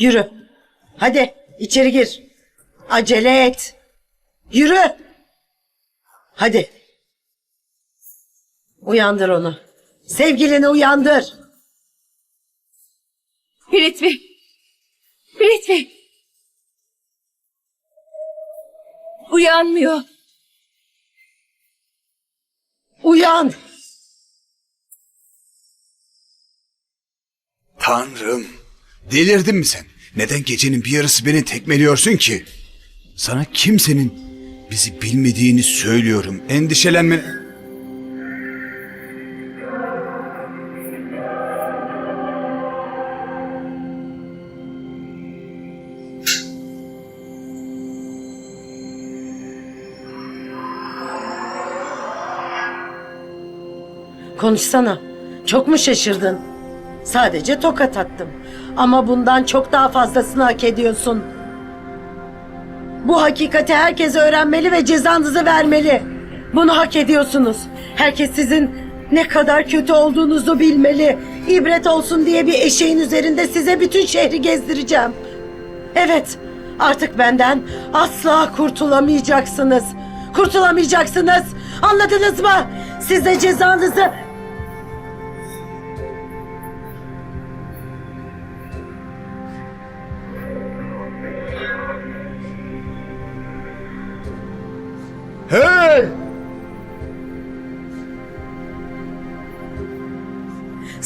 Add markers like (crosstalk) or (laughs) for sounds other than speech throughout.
Yürü. Hadi içeri gir. Acele et. Yürü. Hadi. Uyandır onu. Sevgilini uyandır. Pritvi. Pritvi. Uyanmıyor. Uyan. Tanrım. Delirdin mi sen? Neden gecenin bir yarısı beni tekmeliyorsun ki? Sana kimsenin bizi bilmediğini söylüyorum. Endişelenme... Konuşsana. Çok mu şaşırdın? Sadece tokat attım. Ama bundan çok daha fazlasını hak ediyorsun. Bu hakikati herkes öğrenmeli ve cezanızı vermeli. Bunu hak ediyorsunuz. Herkes sizin ne kadar kötü olduğunuzu bilmeli. İbret olsun diye bir eşeğin üzerinde size bütün şehri gezdireceğim. Evet, artık benden asla kurtulamayacaksınız. Kurtulamayacaksınız. Anladınız mı? Siz de cezanızı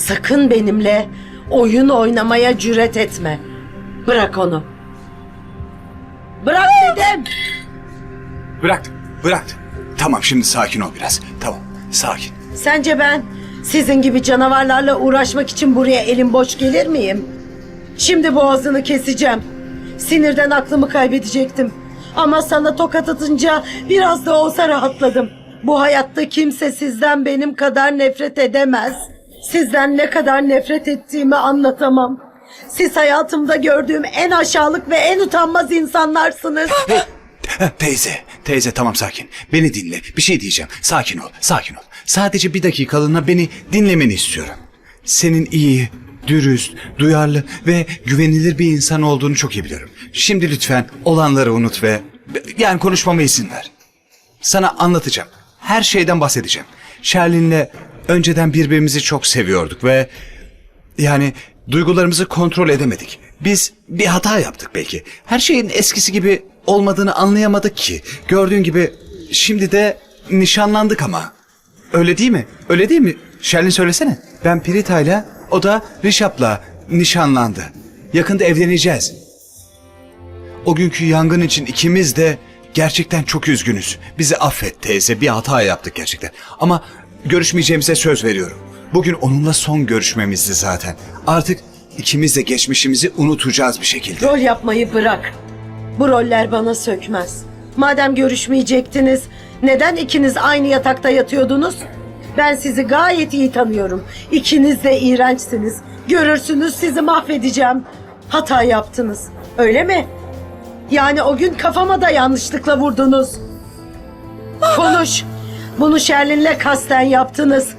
Sakın benimle oyun oynamaya cüret etme. Bırak onu. Bırak dedim. Bıraktım, bıraktım. Tamam şimdi sakin ol biraz. Tamam, sakin. Sence ben sizin gibi canavarlarla uğraşmak için buraya elim boş gelir miyim? Şimdi boğazını keseceğim. Sinirden aklımı kaybedecektim. Ama sana tokat atınca biraz da olsa rahatladım. Bu hayatta kimse sizden benim kadar nefret edemez. Sizden ne kadar nefret ettiğimi anlatamam. Siz hayatımda gördüğüm en aşağılık ve en utanmaz insanlarsınız. Heh, Teyze, teyze tamam sakin. Beni dinle. Bir şey diyeceğim. Sakin ol, sakin ol. Sadece bir dakikalığına beni dinlemeni istiyorum. Senin iyi, dürüst, duyarlı ve güvenilir bir insan olduğunu çok iyi biliyorum. Şimdi lütfen olanları unut ve yani konuşmama izin ver. Sana anlatacağım. Her şeyden bahsedeceğim. Sherlin'le önceden birbirimizi çok seviyorduk ve yani duygularımızı kontrol edemedik. Biz bir hata yaptık belki. Her şeyin eskisi gibi olmadığını anlayamadık ki. Gördüğün gibi şimdi de nişanlandık ama. Öyle değil mi? Öyle değil mi? Sherlin söylesene. Ben Pirita'yla o da Rişap'la nişanlandı. Yakında evleneceğiz. O günkü yangın için ikimiz de gerçekten çok üzgünüz. Bizi affet teyze bir hata yaptık gerçekten. Ama görüşmeyeceğimize söz veriyorum. Bugün onunla son görüşmemizdi zaten. Artık ikimiz de geçmişimizi unutacağız bir şekilde. Rol yapmayı bırak. Bu roller bana sökmez. Madem görüşmeyecektiniz, neden ikiniz aynı yatakta yatıyordunuz? Ben sizi gayet iyi tanıyorum. İkiniz de iğrençsiniz. Görürsünüz sizi mahvedeceğim. Hata yaptınız. Öyle mi? Yani o gün kafama da yanlışlıkla vurdunuz. Konuş. Bunu Şerlin'le kasten yaptınız.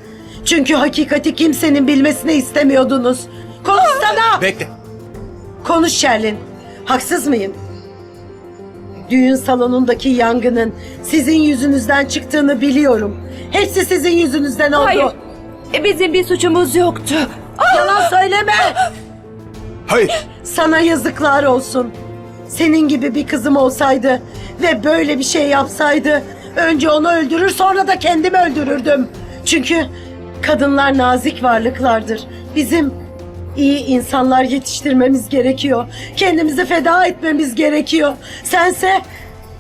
Çünkü hakikati kimsenin bilmesini istemiyordunuz. Konuşsana. Bekle. Konuş Şerlin. Haksız mıyım? Düğün salonundaki yangının sizin yüzünüzden çıktığını biliyorum. Hepsi sizin yüzünüzden oldu. Hayır. E, Bizim bir suçumuz yoktu. Yalan söyleme. Hayır. Sana yazıklar olsun. Senin gibi bir kızım olsaydı ve böyle bir şey yapsaydı önce onu öldürür sonra da kendimi öldürürdüm. Çünkü kadınlar nazik varlıklardır. Bizim iyi insanlar yetiştirmemiz gerekiyor. Kendimizi feda etmemiz gerekiyor. Sense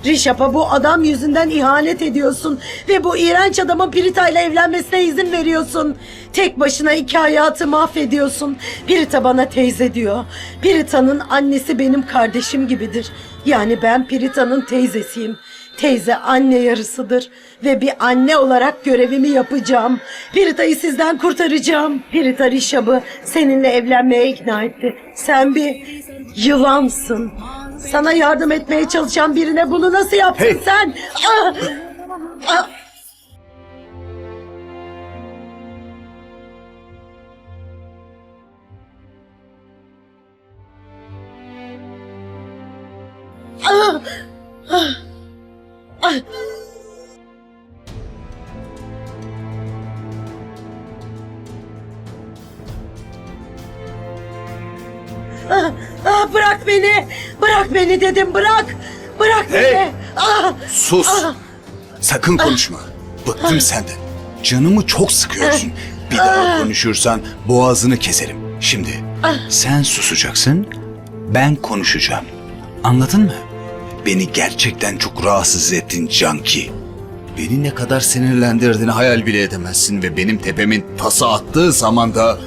Rişap'a bu adam yüzünden ihanet ediyorsun ve bu iğrenç adamın Pirita ile evlenmesine izin veriyorsun. Tek başına iki hayatı mahvediyorsun. Pirita bana teyze diyor. Pirita'nın annesi benim kardeşim gibidir. Yani ben Pirita'nın teyzesiyim. Teyze anne yarısıdır ve bir anne olarak görevimi yapacağım. Pirita'yı sizden kurtaracağım. Pirita Rişap'ı seninle evlenmeye ikna etti. Sen bir yılansın. Sana yardım etmeye çalışan birine bunu nasıl yaptın Hey! sen? Ah! Ah! Ah, ah, bırak beni. Bırak beni dedim. Bırak. Bırak Hey! beni. Ah, Sus. Sakın konuşma. Bıktım senden. Canımı çok sıkıyorsun. Bir daha konuşursan boğazını keserim. Şimdi sen susacaksın, ben konuşacağım. Anladın mı? Beni gerçekten çok rahatsız ettin Canki. Beni ne kadar sinirlendirdiğini hayal bile edemezsin ve benim tepemin tasa attığı zaman da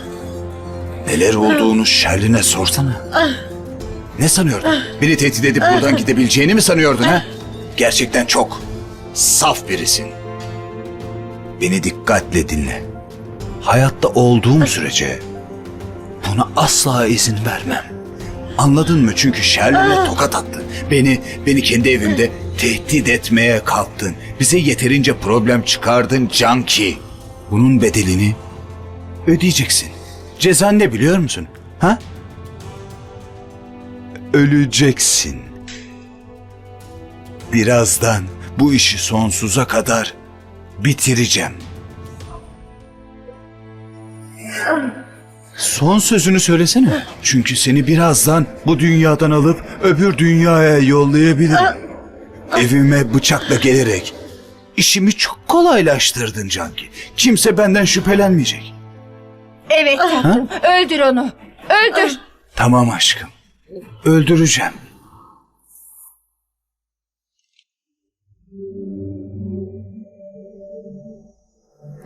neler olduğunu Şerlin'e sorsana. Ne sanıyordun? Beni tehdit edip buradan gidebileceğini mi sanıyordun ha? Gerçekten çok saf birisin. Beni dikkatle dinle. Hayatta olduğum sürece buna asla izin vermem. Anladın mı? Çünkü Şerlin'e tokat attın. Beni, beni kendi evimde tehdit etmeye kalktın. Bize yeterince problem çıkardın Canki. Bunun bedelini ödeyeceksin. Cezan ne biliyor musun? Ha? Öleceksin. Birazdan bu işi sonsuza kadar bitireceğim. Son sözünü söylesene. Çünkü seni birazdan bu dünyadan alıp öbür dünyaya yollayabilirim. Evime bıçakla gelerek işimi çok kolaylaştırdın Canki. Kimse benden şüphelenmeyecek. Evet tatlım. Öldür onu. Öldür. Tamam aşkım. Öldüreceğim.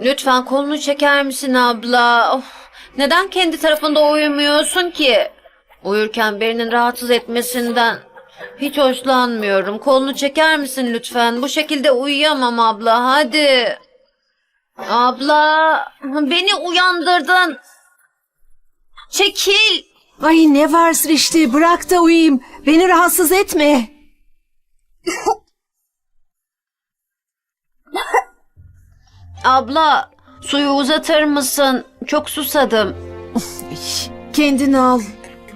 Lütfen kolunu çeker misin abla? Of, neden kendi tarafında uyumuyorsun ki? Uyurken birinin rahatsız etmesinden hiç hoşlanmıyorum. Kolunu çeker misin lütfen? Bu şekilde uyuyamam abla. Hadi. Abla, beni uyandırdın. Çekil. Ay ne var Srişti bırak da uyuyayım. Beni rahatsız etme. Abla, suyu uzatır mısın? Çok susadım. Kendini al.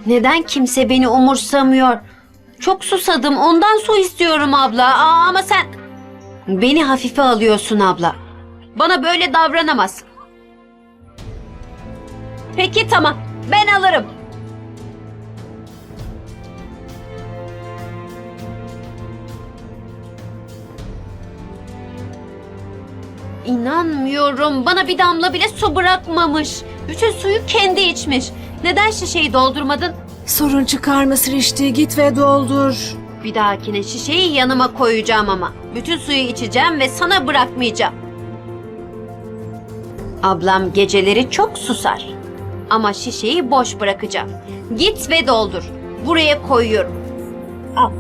Neden kimse beni umursamıyor? Çok susadım. Ondan su istiyorum abla. Aa, ama sen beni hafife alıyorsun abla. Bana böyle davranamaz. Peki tamam. Ben alırım. İnanmıyorum. Bana bir damla bile su bırakmamış. Bütün suyu kendi içmiş. Neden şişeyi doldurmadın? Sorun çıkarma Srişti git ve doldur. Bir dahakine şişeyi yanıma koyacağım ama. Bütün suyu içeceğim ve sana bırakmayacağım. Ablam geceleri çok susar. Ama şişeyi boş bırakacağım. Git ve doldur. Buraya koyuyorum. Al.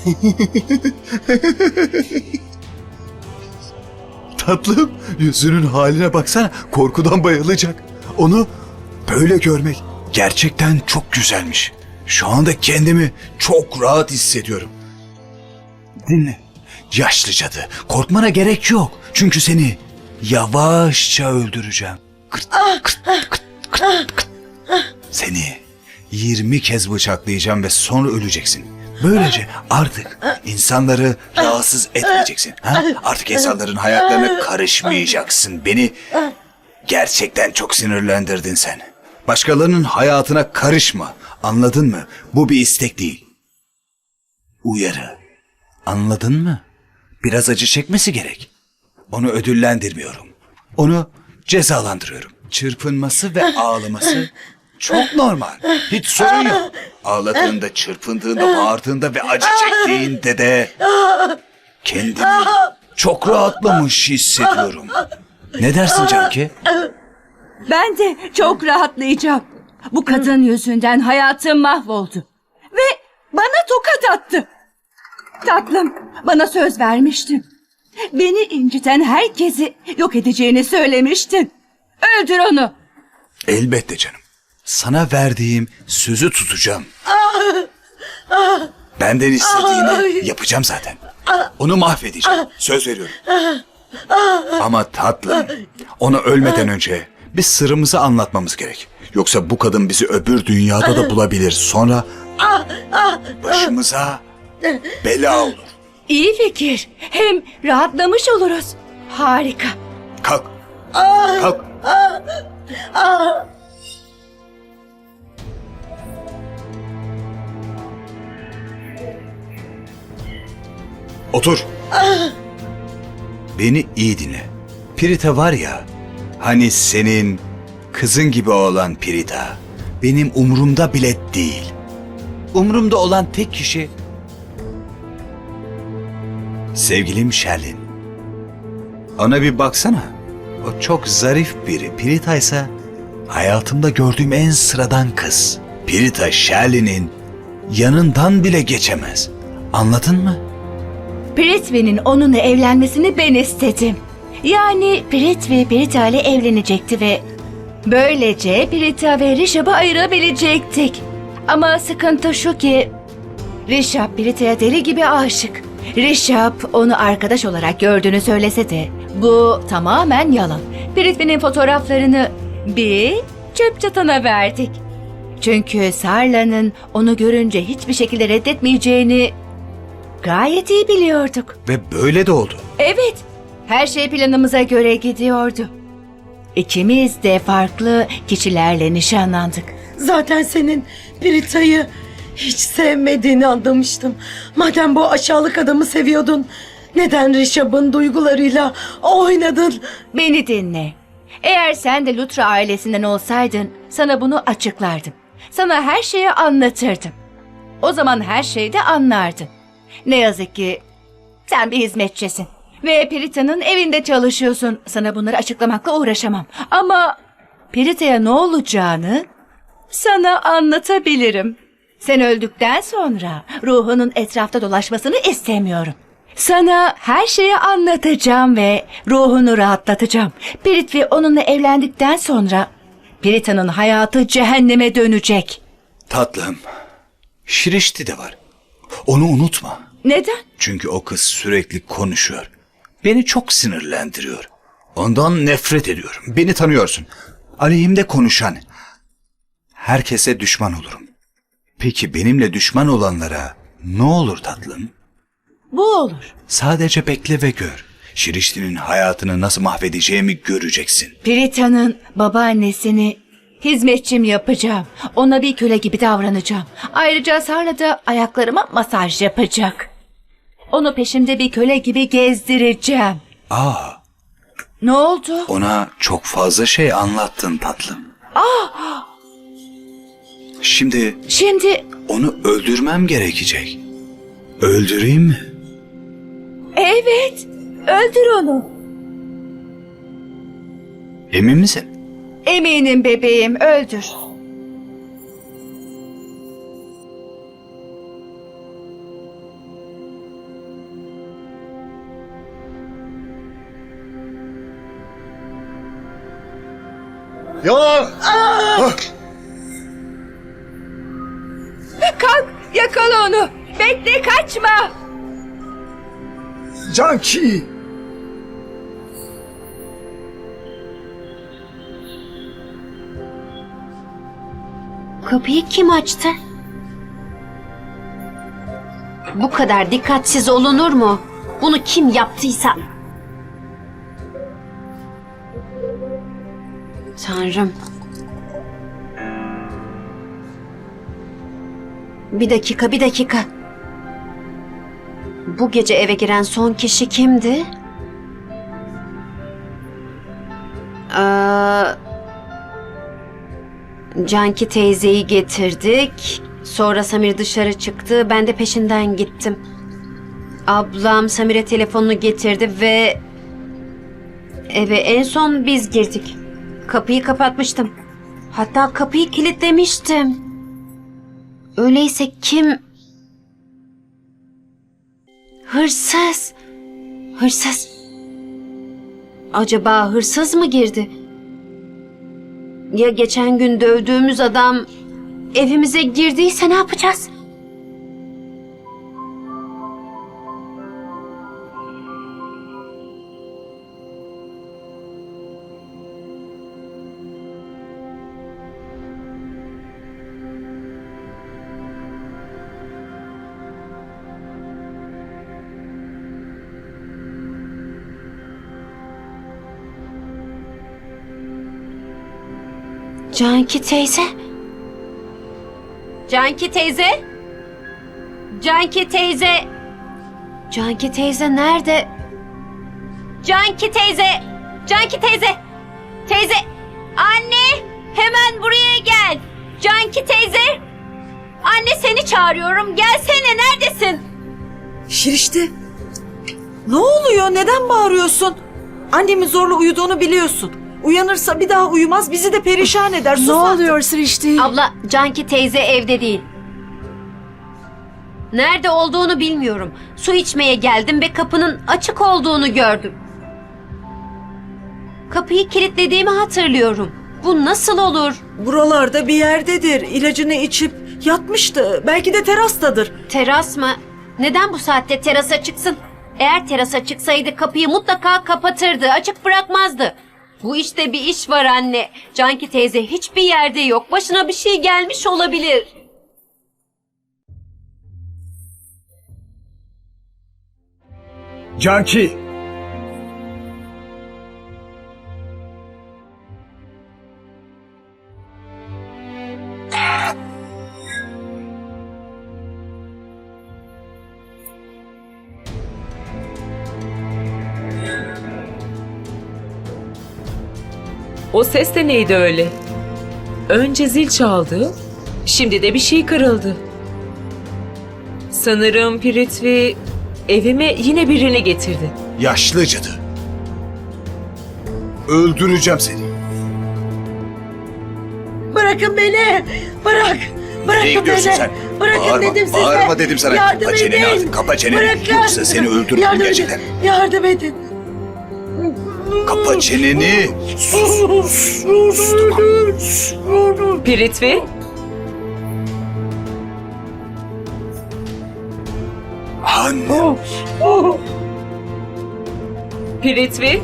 (laughs) Tatlım yüzünün haline baksana korkudan bayılacak. Onu böyle görmek gerçekten çok güzelmiş. Şu anda kendimi çok rahat hissediyorum. Dinle. Yaşlı cadı korkmana gerek yok. Çünkü seni yavaşça öldüreceğim. Kırt, kırt, kırt, kırt, kırt. Seni 20 kez bıçaklayacağım ve sonra öleceksin. Böylece artık insanları rahatsız etmeyeceksin. Ha? Artık insanların hayatlarına karışmayacaksın. Beni gerçekten çok sinirlendirdin sen. Başkalarının hayatına karışma. Anladın mı? Bu bir istek değil. Uyarı. Anladın mı? Biraz acı çekmesi gerek. Onu ödüllendirmiyorum. Onu cezalandırıyorum. Çırpınması ve ağlaması çok normal. Hiç sorun yok. Ağladığında, çırpındığında, bağırdığında ve acı çektiğinde de kendimi çok rahatlamış hissediyorum. Ne dersin Canki? Ben de çok rahatlayacağım. Bu kadın yüzünden hayatım mahvoldu. Ve bana tokat attı. Tatlım, bana söz vermiştin. Beni inciten herkesi yok edeceğini söylemiştin. Öldür onu. Elbette canım. Sana verdiğim sözü tutacağım. Benden istediğini yapacağım zaten. Onu mahvedeceğim. Söz veriyorum. Ama tatlım, onu ölmeden önce bir sırrımızı anlatmamız gerek. Yoksa bu kadın bizi öbür dünyada da bulabilir. Sonra başımıza bela olur. İyi fikir. Hem rahatlamış oluruz. Harika. Kalk. Kalk. Otur. Beni iyi dinle. Pirita var ya, hani senin kızın gibi olan Pirita, benim umurumda bile değil. Umurumda olan tek kişi sevgilim Sherlin. Ona bir baksana. O çok zarif biri. Pirita ise hayatımda gördüğüm en sıradan kız. Pirita Sherlin'in yanından bile geçemez. Anladın mı? Prithvi'nin onunla evlenmesini ben istedim. Yani Prithvi Prita ile evlenecekti ve böylece Prita ve Rishab'ı ayırabilecektik. Ama sıkıntı şu ki Rishab Prita'ya deli gibi aşık. Rishab onu arkadaş olarak gördüğünü söylese de bu tamamen yalan. Prithvi'nin fotoğraflarını bir çöp çatana verdik. Çünkü Sarla'nın onu görünce hiçbir şekilde reddetmeyeceğini gayet iyi biliyorduk. Ve böyle de oldu. Evet, her şey planımıza göre gidiyordu. İkimiz de farklı kişilerle nişanlandık. Zaten senin Brita'yı hiç sevmediğini anlamıştım. Madem bu aşağılık adamı seviyordun, neden Rishab'ın duygularıyla oynadın? Beni dinle. Eğer sen de Lutra ailesinden olsaydın sana bunu açıklardım. Sana her şeyi anlatırdım. O zaman her şeyi de anlardın. Ne yazık ki sen bir hizmetçisin. Ve Perita'nın evinde çalışıyorsun. Sana bunları açıklamakla uğraşamam. Ama Perita'ya ne olacağını sana anlatabilirim. Sen öldükten sonra ruhunun etrafta dolaşmasını istemiyorum. Sana her şeyi anlatacağım ve ruhunu rahatlatacağım. Pirit onunla evlendikten sonra Pirita'nın hayatı cehenneme dönecek. Tatlım, Şirişti de var. Onu unutma. Neden? Çünkü o kız sürekli konuşuyor. Beni çok sinirlendiriyor. Ondan nefret ediyorum. Beni tanıyorsun. Aleyhimde konuşan. Herkese düşman olurum. Peki benimle düşman olanlara ne olur tatlım? Bu olur. Sadece bekle ve gör. Şirişti'nin hayatını nasıl mahvedeceğimi göreceksin. Pirita'nın babaannesini hizmetçim yapacağım. Ona bir köle gibi davranacağım. Ayrıca Sarla da ayaklarıma masaj yapacak. Onu peşimde bir köle gibi gezdireceğim. Aa, Ne oldu? ona çok fazla şey anlattın tatlım. Şimdi Şimdi onu öldürmem gerekecek. Öldüreyim mi? evet öldür onu. Emin misin? Eminim bebeğim öldür. Ya! Kalk yakala onu. Bekle kaçma. Canki! Kapıyı kim açtı? Bu kadar dikkatsiz olunur mu? Bunu kim yaptıysa? Tanrım. Bir dakika, bir dakika. Bu gece eve giren son kişi kimdi? Ee, Canki teyzeyi getirdik. Sonra Samir dışarı çıktı. Ben de peşinden gittim. Ablam Samir'e telefonunu getirdi ve eve en son biz girdik. Kapıyı kapatmıştım. Hatta kapıyı kilitlemiştim. Öyleyse kim? Hırsız. Hırsız. Acaba hırsız mı girdi? Ya geçen gün dövdüğümüz adam evimize girdiyse ne yapacağız? Canki teyze? Canki teyze? Canki teyze? Canki teyze nerede? Canki teyze! Canki teyze! Teyze! Anne! Hemen buraya gel! Canki teyze! Anne seni çağırıyorum. Gelsene neredesin? Şirişte. Ne oluyor? Neden bağırıyorsun? Annemin zorla uyuduğunu biliyorsun. Uyanırsa bir daha uyumaz bizi de perişan eder. Sus Ne artık. oluyor Srişti? Abla Canki teyze evde değil. Nerede olduğunu bilmiyorum. Su içmeye geldim ve kapının açık olduğunu gördüm. Kapıyı kilitlediğimi hatırlıyorum. Bu nasıl olur? Buralarda bir yerdedir. İlacını içip yatmıştı. Belki de terastadır. Teras mı? Neden bu saatte terasa çıksın? Eğer terasa çıksaydı kapıyı mutlaka kapatırdı, açık bırakmazdı. Bu işte bir iş var anne. Canki teyze hiçbir yerde yok. Başına bir şey gelmiş olabilir. Canki! O ses de neydi öyle? Önce zil çaldı, şimdi de bir şey kırıldı. Sanırım Piritvi evime yine birini getirdi. Yaşlı cadı. Öldüreceğim seni. Bırakın beni. Bırak. Bırakın Nereye gidiyorsun beni. sen? Bırakın Bağırma, dedim size. bağırma dedim sana. Yardım Kapa çeneni edin. artık, kapa çeneni. Yoksa seni öldürürüm Yardım gerçekten. Edin. Yardım edin. Kapa çeneni. Sus. Sus. Tamam. Piritvi. Piritvi.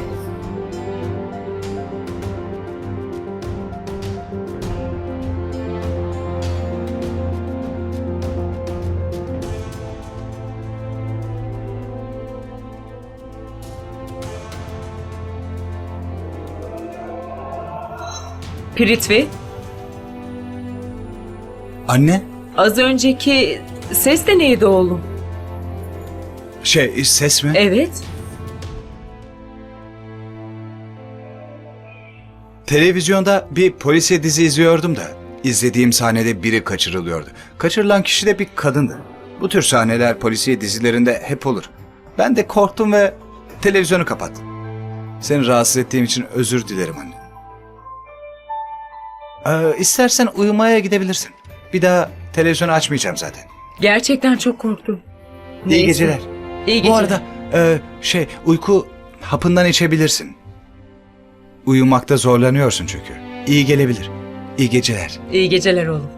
Piritvi, Anne. az önceki ses de neydi oğlum? Şey ses mi? Evet, Televizyonda bir polisiye dizi izliyordum da izlediğim sahnede biri kaçırılıyordu. Kaçırılan kişi de bir kadındı. Bu tür sahneler polisiye dizilerinde hep olur. Ben de korktum ve televizyonu kapattım. Seni rahatsız ettiğim için özür dilerim anne. Ee, istersen uyumaya gidebilirsin. Bir daha televizyonu açmayacağım zaten. gerçekten çok korktum. İyi Neyse. geceler. İyi Bu geceler. arada e, şey uyku hapından içebilirsin. Uyumakta zorlanıyorsun çünkü. İyi gelebilir. İyi geceler. İyi geceler oğlum.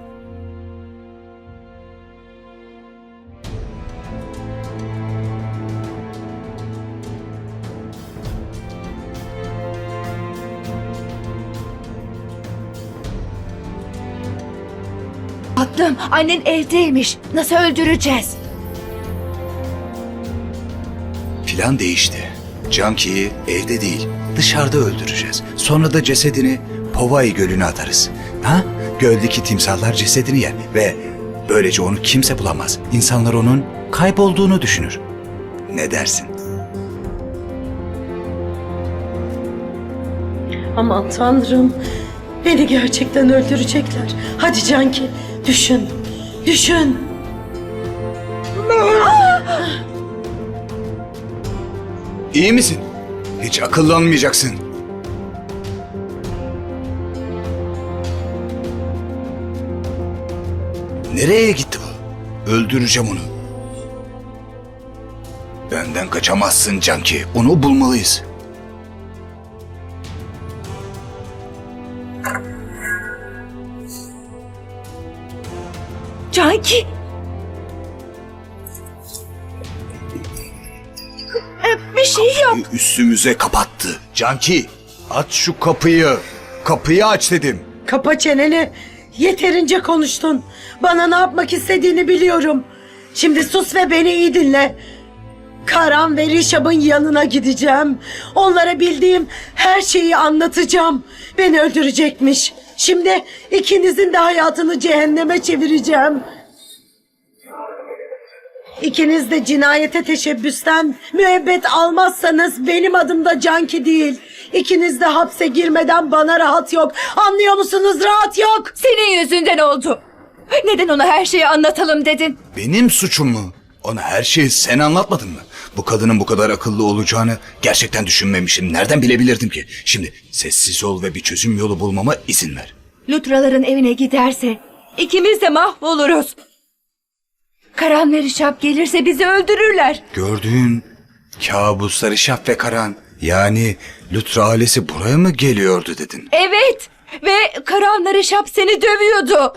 Annen evdeymiş. Nasıl öldüreceğiz? Plan değişti. Canki'yi evde değil, dışarıda öldüreceğiz. Sonra da cesedini Povai Gölü'ne atarız. Ha? Göldeki timsahlar cesedini yer ve böylece onu kimse bulamaz. İnsanlar onun kaybolduğunu düşünür. Ne dersin? Aman tanrım. Beni gerçekten öldürecekler. Hadi Canki düşün. Düşün. İyi misin? Hiç akıllanmayacaksın. Nereye gitti bu? Öldüreceğim onu. Benden kaçamazsın Canki. Onu bulmalıyız. Canki. Ee, Bir şey yok. Üstümüze kapattı. Canki aç şu kapıyı. Kapıyı aç dedim. Kapa çeneni. Yeterince konuştun. Bana ne yapmak istediğini biliyorum. Şimdi sus ve beni iyi dinle. Karan ve Rişab'ın yanına gideceğim. Onlara bildiğim her şeyi anlatacağım. Beni öldürecekmiş. Şimdi ikinizin de hayatını cehenneme çevireceğim. İkiniz de cinayete teşebbüsten müebbet almazsanız benim adım da Canki değil. İkiniz de hapse girmeden bana rahat yok. Anlıyor musunuz? Rahat yok. Senin yüzünden oldu. Neden ona her şeyi anlatalım dedin? Benim suçum mu? Ona her şeyi sen anlatmadın mı? Bu kadının bu kadar akıllı olacağını gerçekten düşünmemişim. Nereden bilebilirdim ki? Şimdi sessiz ol ve bir çözüm yolu bulmama izin ver. Lutraların evine giderse ikimiz de mahvoluruz. Karan ve Rişap gelirse bizi öldürürler. Gördüğün kabusları Şaf ve Karan yani Lutra ailesi buraya mı geliyordu dedin? Evet ve Karan'la Rişap seni dövüyordu.